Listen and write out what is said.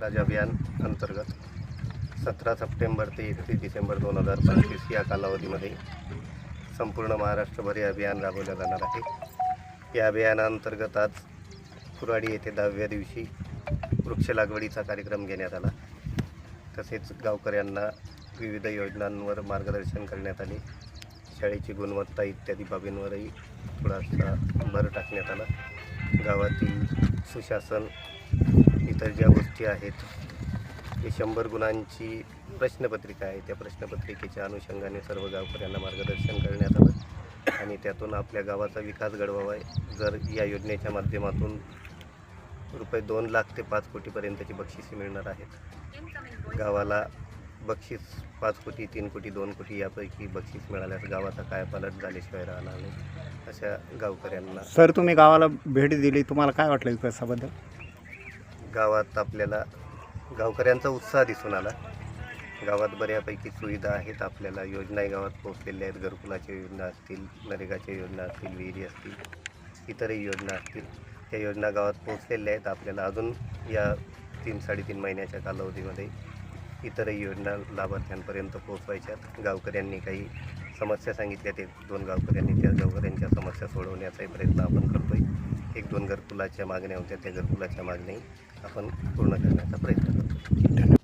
राज अभियान अंतर्गत सतरा सप्टेंबर ते एकतीस डिसेंबर दोन हजार पंचवीस या कालावधीमध्ये संपूर्ण महाराष्ट्रभर हे अभियान राबवलं जाणार आहे. या अभियानाअंतर्गत आज कुराडी येथे दहाव्या दिवशी वृक्ष लागवडीचा कार्यक्रम घेण्यात आला. तसेच गावकऱ्यांना विविध योजनांवर मार्गदर्शन करण्यात आले. शाळेची गुणवत्ता इत्यादी बाबींवरही थोडासा भर टाकण्यात आला. गावातील सुशासन इतर ज्या गोष्टी आहेत हे शंभर गुणांची प्रश्नपत्रिका आहे त्या प्रश्नपत्रिकेच्या अनुषंगाने सर्व गावकऱ्यांना मार्गदर्शन करण्यात आलं आणि त्यातून आपल्या गावाचा विकास घडवावा. आहे जर या योजनेच्या माध्यमातून रुपये दोन लाख ते पाच कोटीपर्यंतची बक्षिसे मिळणार आहेत. गावाला बक्षीस पाच कोटी तीन कोटी दोन कोटी यापैकी बक्षीस मिळाल्यास गावाचा काय पालट झाल्याशिवाय राहणार नाही अशा गावकऱ्यांना सर तुम्ही गावाला भेट दिली तुम्हाला काय वाटलं विकासाबद्दल गावात आपल्याला गावकऱ्यांचा उत्साह दिसून आला. गावात बऱ्यापैकी सुविधा आहेत आपल्याला. योजनाही गावात पोहोचलेल्या आहेत. घरकुलाच्या योजना असतील नरेगाच्या योजना असतील विहिरी असतील इतरही योजना असतील. त्या योजना गावात पोहोचलेल्या आहेत. आपल्याला अजून या तीन साडेतीन महिन्याच्या कालावधीमध्ये इतरही योजना लाभार्थ्यांपर्यंत पोहोचवायच्यात गावकऱ्यांनी काही समस्या सांगितल्या ते दोन गावकऱ्यांनी त्या गावकऱ्यांच्या समस्या सोडवण्याचाही प्रयत्न आपण करतो आहे एक दोन घरकुलाच्या मागण्या होत्या. त्या घरकुलाच्या मागण्याही आपण पूर्ण करण्याचा प्रयत्न करतो धन्यवाद